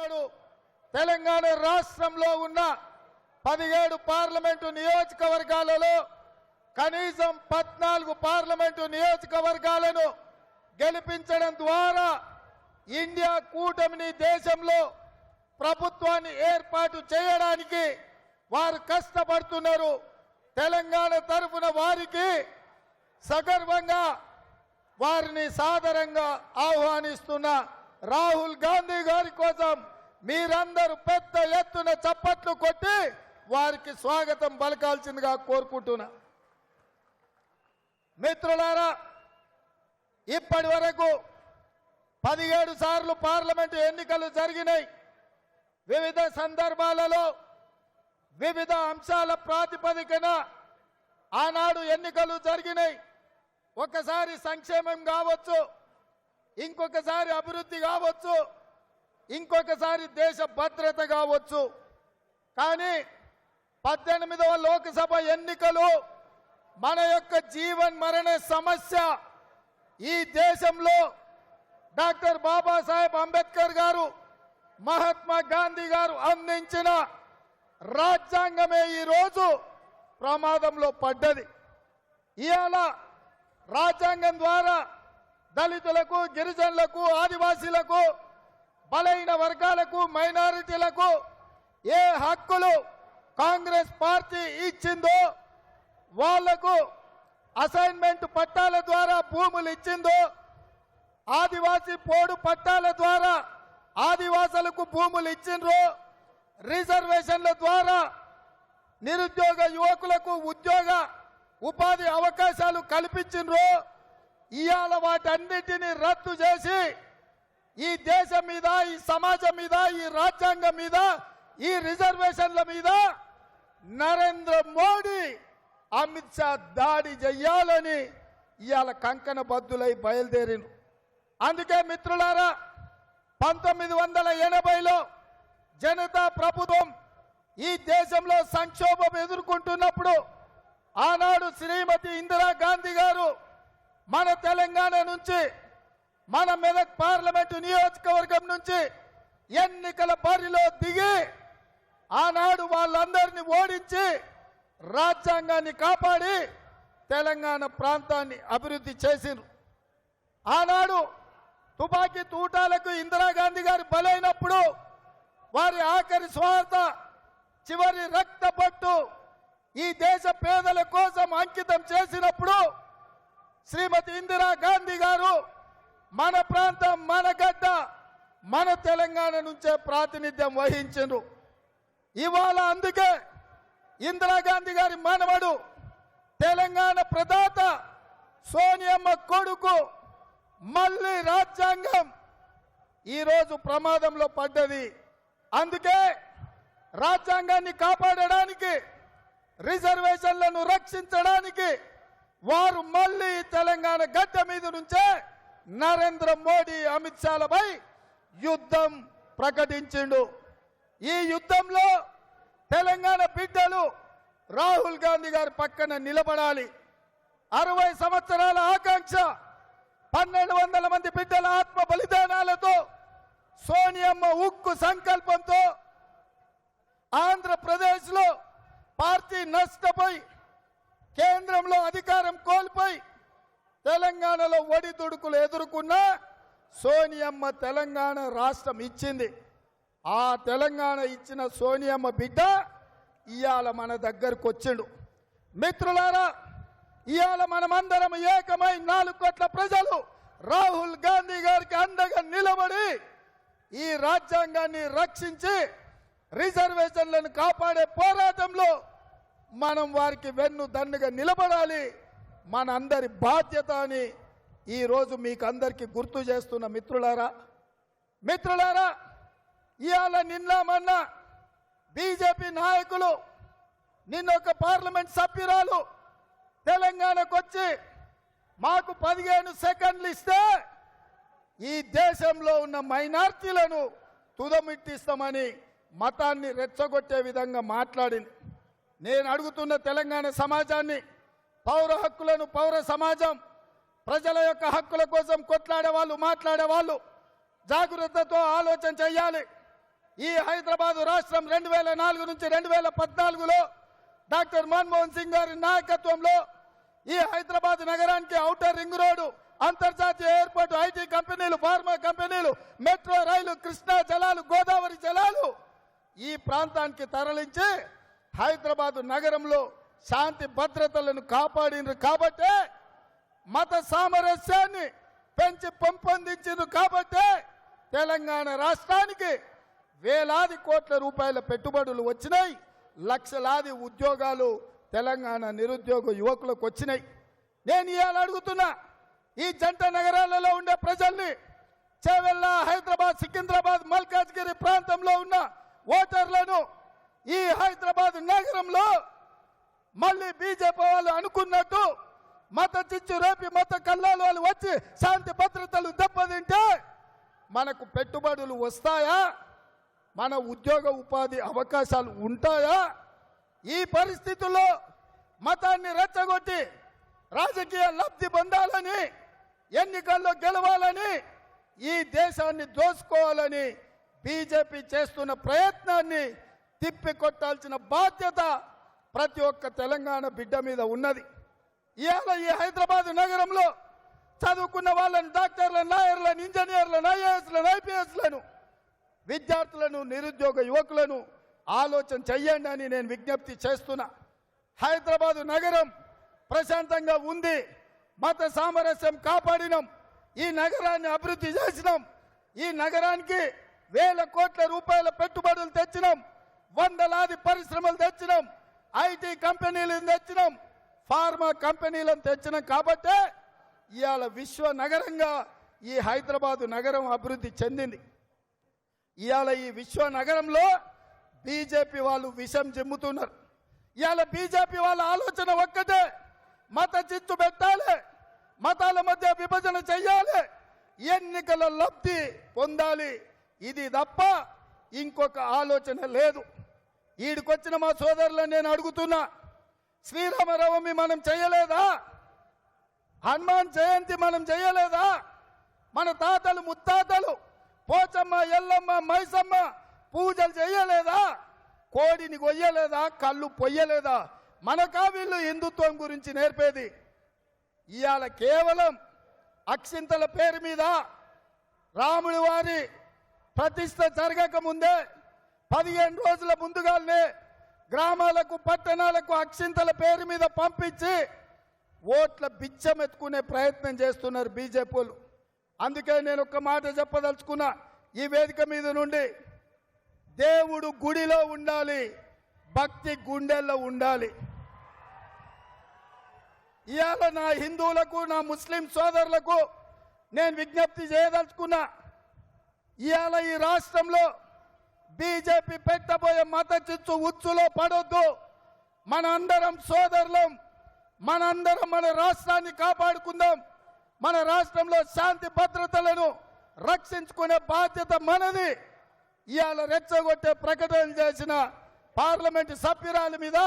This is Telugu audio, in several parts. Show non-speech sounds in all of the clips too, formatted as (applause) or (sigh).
అన్నాడు తెలంగాణ రాష్ట్రంలో ఉన్న పదిహేడు పార్లమెంటు నియోజకవర్గాలలో కనీసం పద్నాలుగు పార్లమెంటు నియోజకవర్గాలను గెలిపించడం ద్వారా ఇండియా కూటమిని దేశంలో ప్రభుత్వాన్ని ఏర్పాటు చేయడానికి వారు కష్టపడుతున్నారు. తెలంగాణ తరఫున వారికి సగర్వంగా వారిని సాదరంగా ఆహ్వానిస్తున్న రాహుల్ గాంధీ గారి కోసం మీరందరూ పెద్ద ఎత్తున చప్పట్లు కొట్టి వారికి స్వాగతం పలకాల్సిందిగా కోరుకుంటున్నా. మిత్రులారా ఇప్పటి వరకు పదిహేడు సార్లు పార్లమెంటు ఎన్నికలు జరిగినాయి. వివిధ సందర్భాలలో వివిధ అంశాల ప్రాతిపదికన ఆనాడు ఎన్నికలు జరిగినాయి. ఒకసారి సంక్షేమం కావచ్చు ఇంకొకసారి అభివృద్ధి కావచ్చు ఇంకొకసారి దేశ భద్రత కావచ్చు. కానీ పద్దెనిమిదవ లోక్సభ ఎన్నికలు మన యొక్క జీవన్ మరణ సమస్య. ఈ దేశంలో డాక్టర్ బాబాసాహెబ్ అంబేద్కర్ గారు మహాత్మా గాంధీ గారు అందించిన రాజ్యాంగమే ఈరోజు ప్రమాదంలో పడ్డది. ఇవాళ రాజ్యాంగం ద్వారా దళితులకు గిరిజనులకు ఆదివాసీలకు బలైన వర్గాలకు మైనారిటీలకు ఏ హక్కులు కాంగ్రెస్ పార్టీ ఇచ్చిందో వాళ్ళకు అసైన్మెంట్ పట్టాల ద్వారా భూములు ఇచ్చిందో ఆదివాసీ పోడు పట్టాల ద్వారా ఆదివాసులకు భూములు ఇచ్చిండ్రు రిజర్వేషన్ల ద్వారా నిరుద్యోగ యువకులకు ఉద్యోగ ఉపాధి అవకాశాలు కల్పించిండ్రు ఇవాళ వాటన్నిటినీ రద్దు చేసి ఈ దేశం మీద ఈ సమాజం మీద ఈ రాజ్యాంగం మీద ఈ రిజర్వేషన్ల మీద నరేంద్ర మోడీ అమిత్ షా దాడి చెయ్యాలని ఇవాళ కంకణ బద్దులై బయలుదేరిను అందుకే మిత్రులారా పంతొమ్మిది వందల ఎనభైలో జనతా ప్రభుత్వం ఈ దేశంలో సంక్షోభం ఎదుర్కొంటున్నప్పుడు ఆనాడు శ్రీమతి ఇందిరాగాంధీ గారు మన తెలంగాణ నుంచి మన మెదక్ పార్లమెంటు నియోజకవర్గం నుంచి ఎన్నికల బరిలో దిగి ఆనాడు వాళ్ళందరినీ ఓడించి రాజ్యాంగాన్ని కాపాడి తెలంగాణ ప్రాంతాన్ని అభివృద్ధి చేసిండ్రు. ఆనాడు తుపాకీ తూటాలకు ఇందిరాగాంధీ గారు బలైనప్పుడు వారి ఆఖరి స్వార్థ చివరి రక్తపట్టు ఈ దేశ పేదల కోసం అంకితం చేసినప్పుడు శ్రీమతి ఇందిరా గాంధీ గారు మన ప్రాంతం మన గడ్డ మన తెలంగాణ నుంచే ప్రాతినిధ్యం వహించరు ఇవాళ అందుకే ఇందిరాగాంధీ గారి మనవడు తెలంగాణ ప్రదాత సోనియమ్మ కొడుకు మళ్ళీ రాజ్యాంగం ఈరోజు ప్రమాదంలో పడ్డది. అందుకే రాజ్యాంగాన్ని కాపాడడానికి రిజర్వేషన్లను రక్షించడానికి వారు మళ్ళీ తెలంగాణ గడ్డ మీద నుంచే నరేంద్ర మోడీ అమిత్ షాలపై యుద్ధం ప్రకటించిండు. ఈ యుద్ధంలో తెలంగాణ బిడ్డలు రాహుల్ గాంధీ గారి పక్కన నిలబడాలి. అరవై సంవత్సరాల ఆకాంక్ష పన్నెండు వందల మంది బిడ్డల ఆత్మ బలిదానాలతో సోనియమ్మ ఉక్కు సంకల్పంతో ఆంధ్రప్రదేశ్లో పార్టీ నష్టపోయి కేంద్రంలో అధికారం కోల్పోయి తెలంగాణలో ఒడిదుడుకులు ఎదుర్కొన్న సోనియమ్మ తెలంగాణ రాష్ట్రం ఇచ్చింది. ఆ తెలంగాణ ఇచ్చిన సోనియమ్మ బిడ్డ ఇవాళ మన దగ్గరకు వచ్చిండు. మిత్రులారా ఇవాళ మనమందరం ఏకమై నాలుగు కోట్ల ప్రజలు రాహుల్ గాంధీ గారికి అండగా నిలబడి ఈ రాజ్యాంగాన్ని రక్షించి రిజర్వేషన్లను కాపాడే పోరాటంలో మనం వారికి వెన్ను దన్నుగా నిలబడాలి. మన అందరి బాధ్యత అని ఈరోజు మీకు అందరికీ గుర్తు చేస్తున్న మిత్రులారా మిత్రులారా ఇవాళ నిన్న మొన్న బీజేపీ నాయకులు నిన్న ఒక పార్లమెంట్ సభ్యురాలు తెలంగాణకు వచ్చి మాకు పదిహేను సెకండ్లు ఇస్తే ఈ దేశంలో ఉన్న మైనార్టీలను తుదమిట్టిస్తామని మతాన్ని రెచ్చగొట్టే విధంగా మాట్లాడింది. నేను అడుగుతున్న తెలంగాణ సమాజాన్ని పౌర హక్కులను పౌర సమాజం ప్రజల యొక్క హక్కుల కోసం కొట్లాడే వాళ్ళు మాట్లాడే వాళ్ళు జాగ్రత్తతో ఆలోచన చేయాలి. ఈ హైదరాబాద్ రాష్ట్రం రెండు వేల నాలుగు నుంచి రెండు వేల పద్నాలుగులో డాక్టర్ మన్మోహన్ సింగ్ గారి నాయకత్వంలో ఈ హైదరాబాద్ నగరానికి ఔటర్ రింగ్ రోడ్డు అంతర్జాతీయ ఎయిర్పోర్ట్ ఐటీ కంపెనీలు ఫార్మా కంపెనీలు మెట్రో రైలు కృష్ణా జలాలు గోదావరి జలాలు ఈ ప్రాంతానికి తరలించి హైదరాబాద్ నగరంలో శాంతి భద్రతలను కాపాడినారు కాబట్టే మత సామరస్యాన్ని పెంచి పెంపొందించింది కాబట్టే తెలంగాణ రాష్ట్రానికి వేలాది కోట్ల రూపాయల పెట్టుబడులు వచ్చినాయి. లక్షలాది ఉద్యోగాలు తెలంగాణ నిరుద్యోగ యువకులకు వచ్చినాయి. నేను ఇవాళ అడుగుతున్నా ఈ జంట నగరాలలో ఉండే ప్రజల్ని చేవెళ్ళ హైదరాబాద్ సికింద్రాబాద్ మల్కాజ్గిరి ప్రాంతంలో ఉన్న ఓటర్లను ఈ హైదరాబాద్ నగరంలో మళ్ళీ బీజేపీ వాళ్ళు అనుకున్నట్టు మత చిచ్చు రేపి మత కల్లాలు వాళ్ళు వచ్చి శాంతి భద్రతలు దెబ్బతింటే మనకు పెట్టుబడులు వస్తాయా? మన ఉద్యోగ ఉపాధి అవకాశాలు ఉంటాయా? ఈ పరిస్థితుల్లో మతాన్ని రెచ్చగొట్టి రాజకీయ లబ్ధి పొందాలని ఎన్నికల్లో గెలవాలని ఈ దేశాన్ని దోసుకోవాలని బీజేపీ చేస్తున్న ప్రయత్నాన్ని తిప్పికొట్టాల్సిన బాధ్యత ప్రతి ఒక్క తెలంగాణ బిడ్డ మీద ఉన్నది. ఇవాళ ఈ హైదరాబాద్ నగరంలో చదువుకున్న వాళ్ళని డాక్టర్లను లాయర్లను ఇంజనీర్లను ఐఏఎస్లను ఐపీఎస్లను విద్యార్థులను నిరుద్యోగ యువకులను ఆలోచన చెయ్యండి అని నేను విజ్ఞప్తి చేస్తున్నా. హైదరాబాదు నగరం ప్రశాంతంగా ఉంది. మత సామరస్యం కాపాడినాం. ఈ నగరాన్ని అభివృద్ధి చేసినాం. ఈ నగరానికి వేల కోట్ల రూపాయల పెట్టుబడులు తెచ్చినాం. వందలాది పరిశ్రమలు తెచ్చినాం. ఐటీ కంపెనీలు తెచ్చినాం. ఫార్మా కంపెనీలను తెచ్చినాం కాబట్టే ఇవాళ విశ్వ నగరంగా ఈ హైదరాబాదు నగరం అభివృద్ధి చెందింది. ఇవాళ ఈ విశ్వ నగరంలో బీజేపీ వాళ్ళు విషం జిమ్ముతున్నారు. ఇవాళ బీజేపీ వాళ్ళ ఆలోచన ఒక్కటే మత చిత్తు పెట్టాలి మతాల మధ్య విభజన చెయ్యాలి ఎన్నికల లబ్ధి పొందాలి. ఇది తప్ప ఇంకొక ఆలోచన లేదు. ఈడికొచ్చిన మా సోదరులను నేను అడుగుతున్నా శ్రీరామనవమి మనం చేయలేదా? హనుమాన్ జయంతి మనం చేయలేదా? మన తాతలు ముత్తాతలు పోచమ్మ ఎల్లమ్మ మైసమ్మ పూజలు చేయలేదా? కోడిని కొయ్యలేదా? కళ్ళు పొయ్యలేదా? మనకా వీళ్ళు హిందుత్వం గురించి నేర్పేది? ఇవాళ కేవలం అక్షింతల పేరు మీద రాముడి వారి ప్రతిష్ట జరగక ముందే పదిహేను రోజుల ముందుగానే గ్రామాలకు పట్టణాలకు అక్షింతల పేరు మీద పంపించి ఓట్ల బిచ్చం ఎత్తుకునే ప్రయత్నం చేస్తున్నారు బీజేపీలు అందుకే నేను ఒక్క మాట చెప్పదలుచుకున్నా ఈ వేదిక మీద నుండి దేవుడు గుడిలో ఉండాలి భక్తి గుండెల్లో ఉండాలి. ఇవాళ నా హిందువులకు నా ముస్లిం సోదరులకు నేను విజ్ఞప్తి చేయదలుచుకున్నా ఇవాళ ఈ రాష్ట్రంలో బీజేపీ పెట్టబోయే మత చిచ్చు ఉచ్చులో పడొద్దు. మన అందరం సోదరులం. మనందరం మన రాష్ట్రాన్ని కాపాడుకుందాం. మన రాష్ట్రంలో శాంతి భద్రతలను రక్షించుకునే బాధ్యత మనది. ఇవాళ రెచ్చగొట్టే ప్రకటన చేసిన పార్లమెంటు సభ్యురాల మీద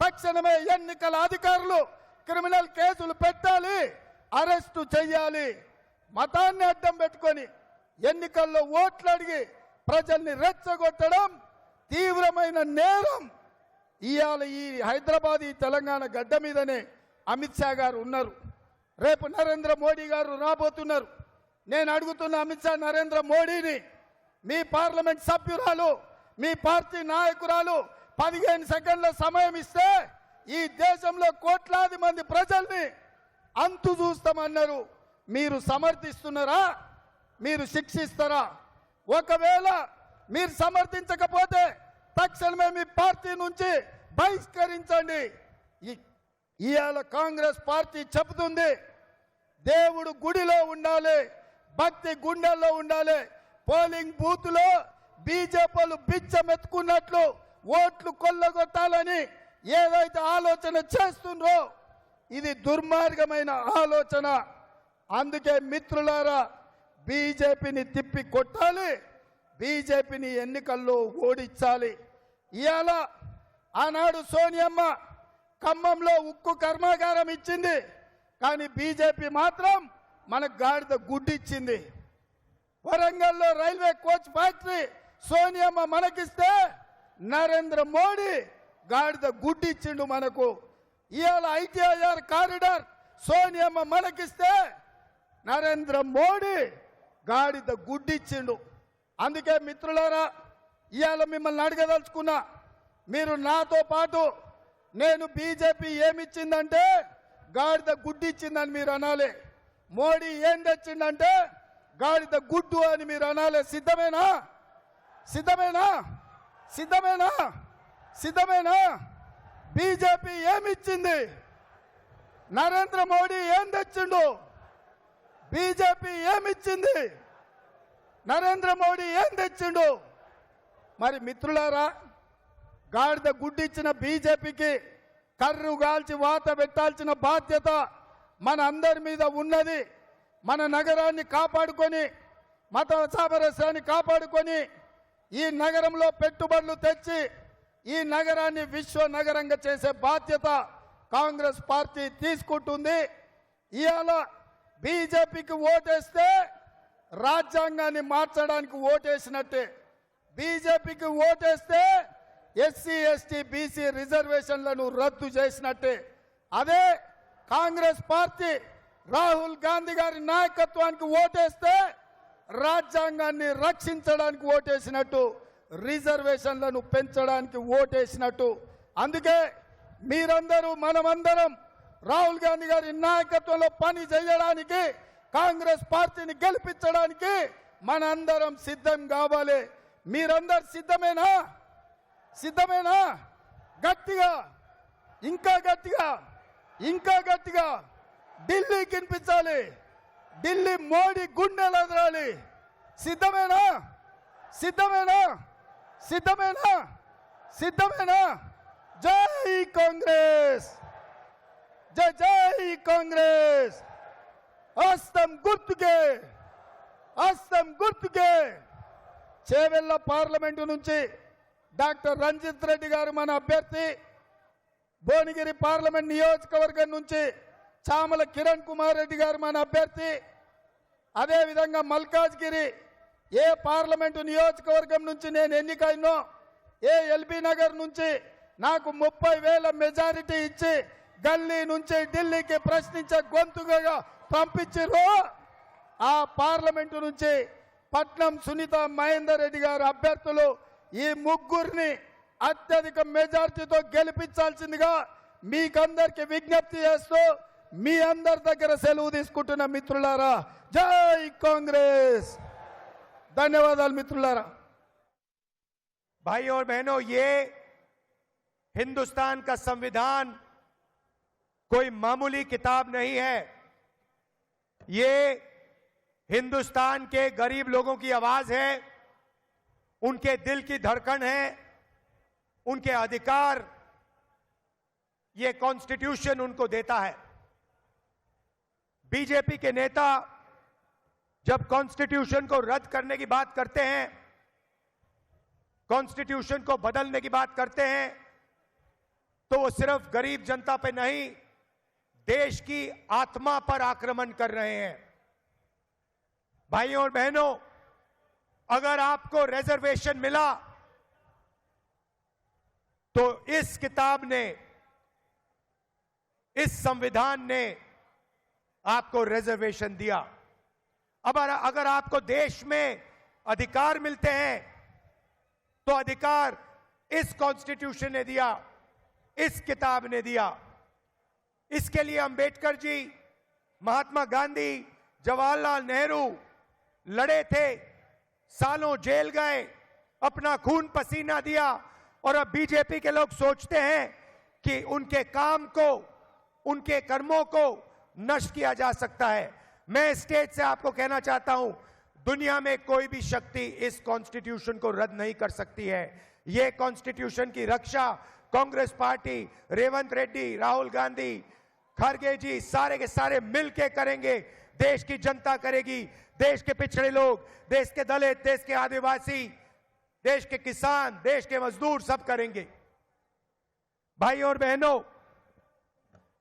తక్షణమే ఎన్నికల అధికారులు క్రిమినల్ కేసులు పెట్టాలి అరెస్టు చెయ్యాలి. మతాన్ని అడ్డం పెట్టుకొని ఎన్నికల్లో ఓట్లు అడిగి ప్రజల్ని రెచ్చగొట్టడం తీవ్రమైన నేరం. ఇవాళ ఈ హైదరాబాద్ ఈ తెలంగాణ గడ్డ మీదనే అమిత్ షా గారు ఉన్నారు. రేపు నరేంద్ర మోడీ గారు రాబోతున్నారు. నేను అడుగుతున్న అమిత్ షా నరేంద్ర మోడీని మీ పార్లమెంట్ సభ్యురాలు మీ పార్టీ నాయకురాలు పదిహేను సెకండ్ల సమయం ఇస్తే ఈ దేశంలో కోట్లాది మంది ప్రజల్ని అంతు చూస్తామన్నారు. మీరు సమర్థిస్తున్నారా? మీరు శిక్షిస్తారా? ఒకవేళ మీరు సమర్థించకపోతే తక్షణమే మీ పార్టీ నుంచి బహిష్కరించండి. ఇవాళ కాంగ్రెస్ పార్టీ చెబుతుంది దేవుడు గుడిలో ఉండాలి భక్తి గుండెల్లో ఉండాలి. పోలింగ్ బూత్లో బీజేపీలు బిచ్చమెత్తుకున్నట్లు ఓట్లు కొల్లగొట్టాలని ఏదైతే ఆలోచన చేస్తుండ్రో ఇది దుర్మార్గమైన ఆలోచన. అందుకే మిత్రులారా బీజేపీని తిప్పి కొట్టాలి. బీజేపీని ఎన్నికల్లో ఓడించాలి. ఇవాళ ఆనాడు సోనియమ్మ ఖమ్మంలో ఉక్కు కర్మాగారం ఇచ్చింది. కానీ బీజేపీ మాత్రం మనకు గాడిద గుడ్డిచ్చింది. వరంగల్లో రైల్వే కోచ్ ఫ్యాక్టరీ సోనియమ్మ మనకిస్తే నరేంద్ర మోడీ గాడిద గుడ్డిచ్చిండు మనకు. ఇవాళ ఐటీఐఆర్ కారిడార్ సోనియమ్మ మనకిస్తే నరేంద్ర మోడీ గాడిద గుడ్డిచ్చిండు. అందుకే మిత్రులారా ఇవాళ మిమ్మల్ని అడగదలుచుకున్నా మీరు నాతో పాటు నేను బీజేపీ ఏమిచ్చిందంటే గాడిద గుడ్డిచ్చిందని మీరు అనాలి. మోడీ ఏం తెచ్చిందంటే గాడిద గుడ్డు అని మీరు అనాలి. సిద్ధమేనా? సిద్ధమేనా? సిద్ధమేనా? సిద్ధమేనా? బీజేపీ ఏమిచ్చింది? నరేంద్ర మోడీ ఏం తెచ్చిండు? బీజేపీ ఏమిచ్చింది? నరేంద్ర మోడీ ఏం తెచ్చిండు? మరి మిత్రులారా గాడిద గుడ్డిచ్చిన బీజేపీకి కర్రు గాల్చి వాత పెట్టాల్సిన బాధ్యత మన అందరి మీద ఉన్నది. మన నగరాన్ని కాపాడుకొని మత సామరస్యాన్ని కాపాడుకొని ఈ నగరంలో పెట్టుబడులు తెచ్చి ఈ నగరాన్ని విశ్వ నగరంగా చేసే బాధ్యత కాంగ్రెస్ పార్టీ తీసుకుంటుంది. ఇవాళ బీజేపీకి ఓటేస్తే రాజ్యాంగాన్ని మార్చడానికి ఓటేసినట్టే. బీజేపీకి ఓటేస్తే ఎస్సీ ఎస్టీ బీసీ రిజర్వేషన్లను రద్దు చేసినట్టే. అదే కాంగ్రెస్ పార్టీ రాహుల్ గాంధీ గారి నాయకత్వానికి ఓటేస్తే రాజ్యాంగాన్ని రక్షించడానికి ఓటేసినట్టు రిజర్వేషన్లను పెంచడానికి ఓటేసినట్టు. అందుకే మీరందరూ మనమందరం రాహుల్ గాంధీ గారి నాయకత్వంలో పని చేయడానికి కాంగ్రెస్ పార్టీని గెలిపించడానికి మనందరం సిద్ధం కావాలి. మీరందరు సిద్ధమేనా? సిద్ధమేనా? గట్టిగా ఇంకా గట్టిగా ఇంకా గట్టిగా ఢిల్లీ కనిపించాలి ఢిల్లీ మోడీ గుండెలు ఎదరాలి సిద్ధమేనా? సిద్ధమేనా? సిద్ధమేనా? సిద్ధమేనా? జై కాంగ్రెస్! జై జై కాంగ్రెస్! హస్తం గుర్తుకే! హస్తం గుర్తుకే! చేవెళ్ళ పార్లమెంటు నుంచి డాక్టర్ రంజిత్ రెడ్డి గారు మన అభ్యర్థి భువనగిరి పార్లమెంట్ నియోజకవర్గం నుంచి చామల కిరణ్ కుమార్ రెడ్డి గారు మన అభ్యర్థి అదేవిధంగా మల్కాజ్గిరి ఏ పార్లమెంటు నియోజకవర్గం నుంచి నేను ఎన్నికైనో ఏ ఎల్బీ నగర్ నుంచి నాకు ముప్పై వేల మెజారిటీ ఇచ్చి గల్లీ నుంచి ఢిల్లీకి ప్రశ్నించే గొంతుగా పంపించారు ఆ పార్లమెంటు నుంచి పట్నం సునీత మహేందర్ రెడ్డి గారు అభ్యర్థులు ఈ ముగ్గురిని అత్యధిక మెజార్టీతో గెలిపించాల్సిందిగా మీకందరికి విజ్ఞప్తి చేస్తూ మీ అందరి దగ్గర సెలవు తీసుకుంటున్న మిత్రులారా జై కాంగ్రెస్ ధన్యవాదాలు మిత్రులారా भाई और बहनों ये हिंदुस्तान का संविधान कोई मामूली किताब नहीं है। ये हिंदुस्तान के गरीब लोगों की आवाज़ है, उनके दिल की धड़कन है, उनके अधिकार, ये कॉन्स्टिट्यूशन उनको देता है। बीजेपी के नेता जब कॉन्स्टिट्यूशन को रद्द करने की बात करते हैं, कॉन्स्टिट्यूशन को बदलने की बात करते हैं तो वो सिर्फ़ गरीब जनता पे नहीं देश की आत्मा पर आक्रमण कर रहे हैं। भाइयों और बहनों, अगर आपको रिजर्वेशन मिला तो इस किताब ने, इस संविधान ने आपको रिजर्वेशन दिया। अब अगर- आपको देश में अधिकार मिलते हैं तो अधिकार इस कॉन्स्टिट्यूशन ने दिया, इस किताब ने दिया। इसके लिए अंबेडकर जी, महात्मा गांधी, जवाहरलाल नेहरू लड़े थे, सालों जेल गए, अपना खून पसीना दिया, और अब बीजेपी के लोग सोचते हैं कि उनके काम को, उनके कर्मों को नष्ट किया जा सकता है। मैं स्टेज से आपको कहना चाहता हूँ, दुनिया में कोई भी शक्ति इस कॉन्स्टिट्यूशन को रद्द नहीं कर सकती है। यह कॉन्स्टिट्यूशन की रक्षा कांग्रेस पार्टी, रेवंत रेड्डी, राहुल गांधी खड़गे जी, सारे के सारे मिलके करेंगे। देश की जनता करेगी। देश के पिछड़े लोग, देश के दलित, देश के आदिवासी, देश के किसान, देश के मजदूर सब करेंगे। भाई और बहनों,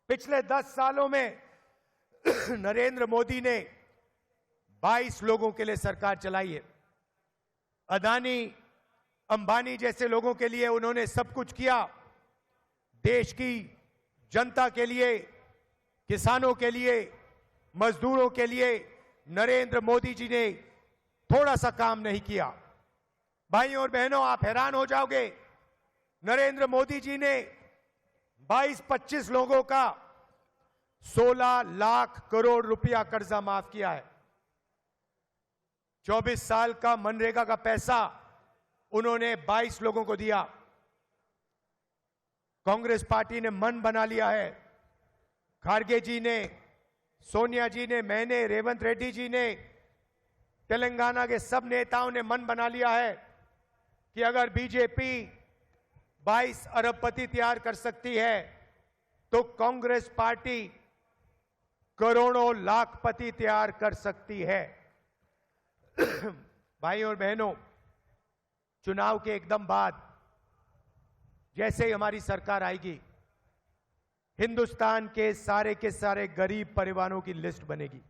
पिछले दस सालों में (clears throat) नरेंद्र मोदी ने 22 लोगों के लिए सरकार चलाई है। अदानी, अंबानी जैसे लोगों के लिए उन्होंने सब कुछ किया। देश की जनता के लिए किसानों के लिए, मजदूरों के लिए नरेंद्र मोदी जी ने थोड़ा सा काम नहीं किया। भाइयों और बहनों, आप हैरान हो जाओगे, नरेंद्र मोदी जी ने 22-25 लोगों का 16 लाख करोड़ रुपया कर्जा माफ़ किया है। 24 साल का मनरेगा का पैसा उन्होंने 22 लोगों को दिया। कांग्रेस पार्टी ने मन बना लिया है। खारगे जी ने, सोनिया जी ने, मैंने, रेवंत रेड्डी जी ने, तेलंगाना के सब नेताओं ने मन बना लिया है कि अगर बीजेपी 22 अरबपति तैयार कर सकती है तो कांग्रेस पार्टी करोड़ों लाखपति तैयार कर सकती है। (clears throat) भाइयों और बहनों, चुनाव के एकदम बाद जैसे ही हमारी सरकार आएगी हिंदुस्तान के सारे के सारे गरीब परिवारों की लिस्ट बनेगी।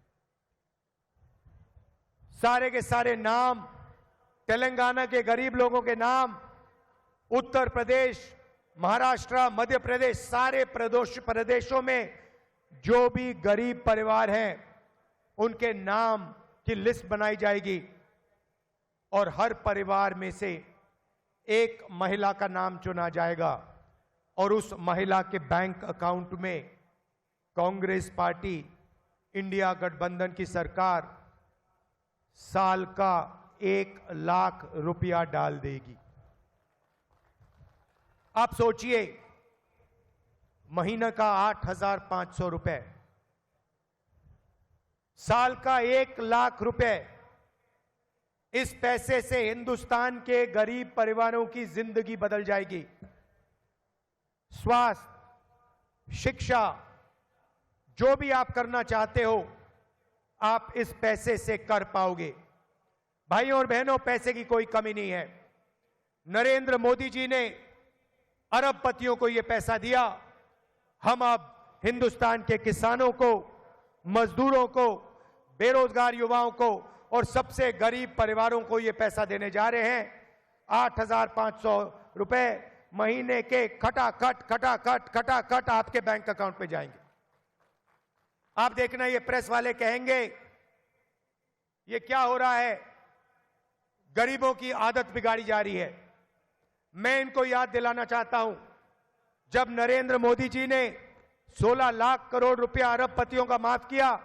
सारे के सारे नाम, तेलंगाना के गरीब लोगों के नाम, उत्तर प्रदेश, महाराष्ट्र, मध्य प्रदेश, सारे प्रदेश प्रदेशों में जो भी गरीब परिवार हैं, उनके नाम की लिस्ट बनाई जाएगी। और हर परिवार में से एक महिला का नाम चुना जाएगा। और उस महिला के बैंक अकाउंट में कांग्रेस पार्टी, इंडिया गठबंधन की सरकार साल का एक लाख रुपया डाल देगी। आप सोचिए, महीने का आठ हज़ार पाँच सौ रुपए, साल का एक लाख रुपए इस पैसे से हिंदुस्तान के गरीब परिवारों की ज़िंदगी बदल जाएगी। स्वास्थ्य, शिक्षा, जो भी आप करना चाहते हो, आप इस पैसे से कर पाओगे। भाइयों और बहनों, पैसे की कोई कमी नहीं है। नरेंद्र मोदी जी ने अरबपतियों को यह पैसा दिया। हम अब हिंदुस्तान के किसानों को, मजदूरों को, बेरोजगार युवाओं को और सबसे गरीब परिवारों को यह पैसा देने जा रहे हैं। आठ हज़ार पाँच सौ रुपए महीने के खटाखट खटाखट खटाखट आपके बैंक अकाउंट में जाएँगे। आप देखना, ये प्रेस वाले कहेंगे, ये क्या हो रहा है? गरीबों की आदत बिगाड़ी जा रही है। मैं इनको याद दिलाना चाहता हूँ, जब नरेंद्र मोदी जी ने 16 लाख करोड़ रुपया अरबपतियों का माफ़ किया,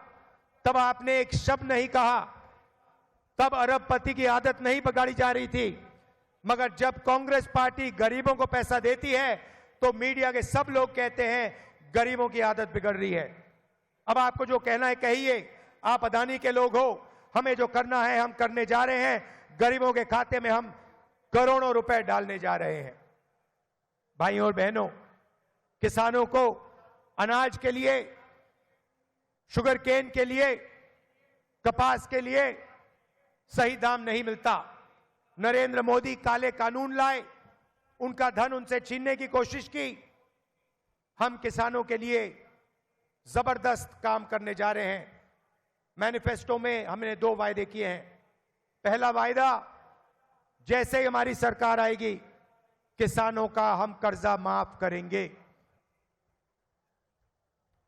तब आपने एक शब्द नहीं कहा, तब अरबपति की आदत नहीं बिगाड़ी जा रही थी। मगर जब कांग्रेस पार्टी गरीबों को पैसा देती है तो मीडिया के सब लोग कहते हैं, गरीबों की आदत बिगड़ रही है। अब आपको जो कहना है, कहिए, आप अदानी के लोग हो, हमें जो करना है, हम करने जा रहे हैं, गरीबों के खाते में हम करोड़ों रुपए डालने जा रहे हैं। भाइयों और बहनों, किसानों को अनाज के लिए शुगर केन के लिए, कपास के लिए सही दाम नहीं मिलता। नरेंद्र मोदी काले कानून लाए, उनका धन उनसे छीनने की कोशिश की। हम किसानों के लिए ज़बरदस्त काम करने जा रहे हैं। मैनिफेस्टो में हमने दो वायदे किए हैं। पहला वायदा, जैसे ही हमारी सरकार आएगी, किसानों का हम कर्जा माफ़ करेंगे।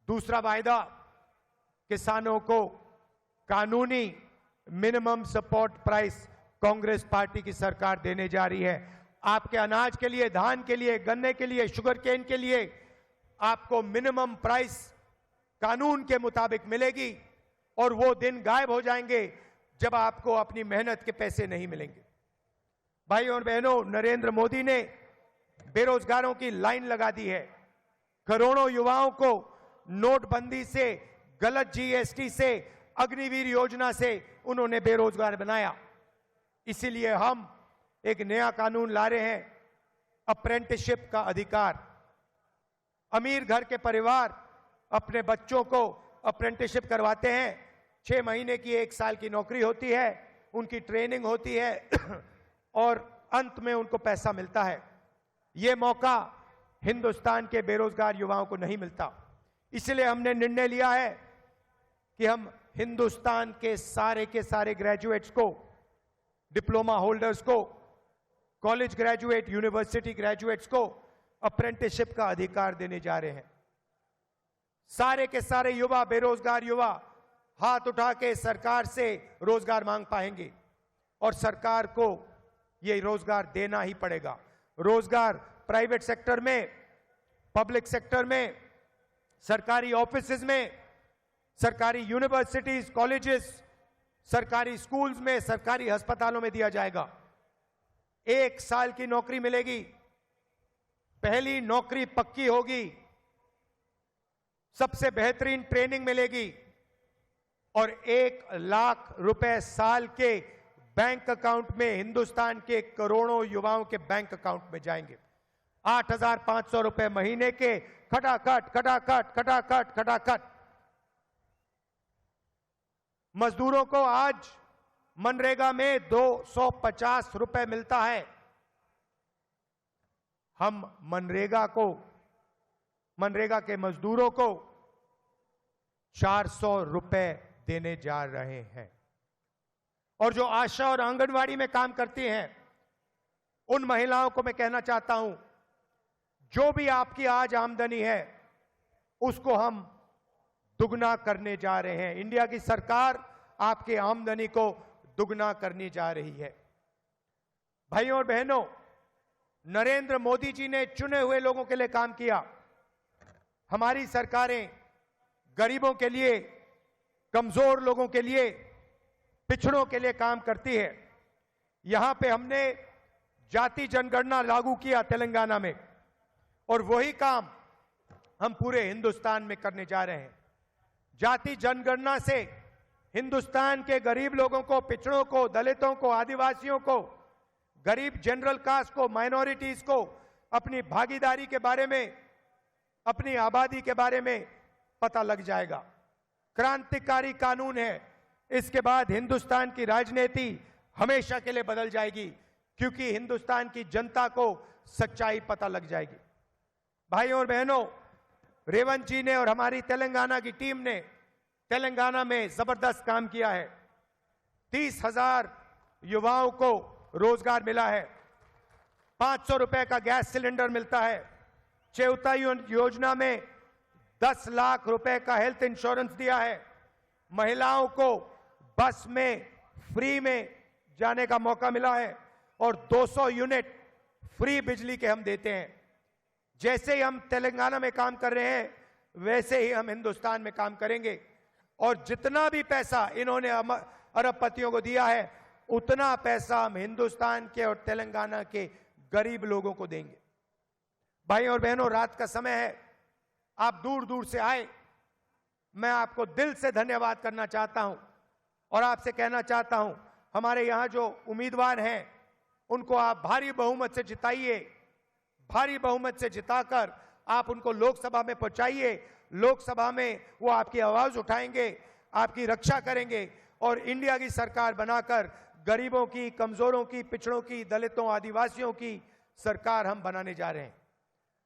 दूसरा वायदा, किसानों को कानूनी minimum support price Congress party की सरकार देने जा रही है। आपके अनाज के लिए, धान के लिए, गन्ने के लिए शुगर केन के लिए आपको मिनिमम प्राइस कानून के मुताबिक मिलेगी और वो दिन गायब हो जाएँगे जब आपको अपनी मेहनत के पैसे नहीं मिलेंगे। भाई और बहनों, नरेंद्र मोदी ने बेरोजगारों की लाइन लगा दी है। करोड़ों युवाओं को नोटबंदी से, गलत जीएसटी से, अग्निवीर योजना से उन्होंने बेरोजगार बनाया। इसीलिए हम एक नया कानून ला रहे हैं अप्रेंटिसशिप का अधिकार। अमीर घर के परिवार अपने बच्चों को अप्रेंटिसशिप करवाते हैं। छह महीने की एक साल की नौकरी होती है, उनकी ट्रेनिंग होती है, (clears throat) और अंत में उनको पैसा मिलता है। यह मौका हिंदुस्तान के बेरोजगार युवाओं को नहीं मिलता। इसलिए हमने निर्णय लिया है कि हम हिंदुस्तान के सारे के सारे ग्रेजुएट्स को डिप्लोमा होल्डर्स को, कॉलेज ग्रेजुएट, यूनिवर्सिटी ग्रेजुएट्स को अप्रेंटिसशिप का अधिकार देने जा रहे हैं। सारे के सारे युवा, बेरोजगार युवा हाथ उठा के सरकार से रोज़गार मांग पाएँगे और सरकार को ये रोज़गार देना ही पड़ेगा। रोज़गार प्राइवेट सेक्टर में, पब्लिक सेक्टर में, सरकारी ऑफ़िस में, सरकारी यूनिवर्सिटीज, कॉलेजेस सरकारी स्कूल्स में, सरकारी अस्पतालों में दिया जाएगा। एक साल की नौकरी मिलेगी। पहली नौकरी पक्की होगी। सबसे बेहतरीन ट्रेनिंग मिलेगी। और एक लाख रुपए साल के बैंक अकाउंट में, हिंदुस्तान के करोड़ों युवाओं के बैंक अकाउंट में जाएँगे। आठ हज़ार पाँच सौ रुपए महीने के, खटाखट खटाखट खटाखट खटाखट मजदूरों को आज मनरेगा में 250 रुपए मिलता है। हम मनरेगा को, मनरेगा के मजदूरों को 400 रुपए देने जा रहे हैं। और जो आशा और आंगनवाड़ी में काम करती हैं, उन महिलाओं को मैं कहना चाहता हूँ, जो भी आपकी आज आमदनी है, उसको हम दुगना करने जा रहे हैं। इंडिया की सरकार आपके आमदनी को दुगना करने जा रही है। भाइयों और बहनों, नरेंद्र मोदी जी ने चुने हुए लोगों के लिए काम किया। हमारी सरकारें गरीबों के लिए, कमज़ोर लोगों के लिए, पिछड़ों के लिए काम करती है। यहाँ पे हमने जाति जनगणना लागू किया तेलंगाना में और वही काम हम पूरे हिंदुस्तान में करने जा रहे हैं। जाति जनगणना से हिंदुस्तान के गरीब लोगों को, पिछड़ों को, दलितों को, आदिवासियों को, गरीब जनरल कास्ट को माइनॉरिटीज को अपनी भागीदारी के बारे में, अपनी आबादी के बारे में पता लग जाएगा। क्रांतिकारी कानून है। इसके बाद हिंदुस्तान की राजनीति हमेशा के लिए बदल जाएगी, क्योंकि हिंदुस्तान की जनता को सच्चाई पता लग जाएगी। भाइयों और बहनों रेवंत जी ने और हमारी तेलंगाना की टीम ने तेलंगाना में ज़बरदस्त काम किया है। तीस हज़ार युवाओं को रोज़गार मिला है। पाँच सौ रुपए का गैस सिलेंडर मिलता है। चेउता योजना में दस लाख रुपए का हेल्थ इंश्योरेंस दिया है। महिलाओं को बस में, फ्री में जाने का मौका मिला है और 200 यूनिट फ्री बिजली के हम देते हैं। जैसे ही हम तेलंगाना में काम कर रहे हैं, वैसे ही हम हिंदुस्तान में काम करेंगे। और जितना भी पैसा इन्होंने अरबपतियों को दिया है, उतना पैसा हम हिंदुस्तान के और तेलंगाना के गरीब लोगों को देंगे। भाई और बहनों, रात का समय है। आप दूर दूर से आए। मैं आपको दिल से धन्यवाद करना चाहता हूँ। और आपसे कहना चाहता हूँ, हमारे यहाँ जो उम्मीदवार हैं, उनको आप भारी बहुमत से जिताइए। भारी बहुमत से जिताकर आप उनको लोकसभा में पहुंचाइए। लोकसभा में वो आपकी आवाज़ उठाएँगे, आपकी रक्षा करेंगे और इंडिया की सरकार बनाकर गरीबों की, कमजोरों की, पिछड़ों की, दलितों, आदिवासियों की सरकार हम बनाने जा रहे हैं।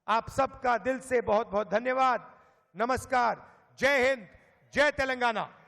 आप सबका दिल से बहुत बहुत धन्यवाद। नमस्कार। जय हिंद। जय तेलंगाना।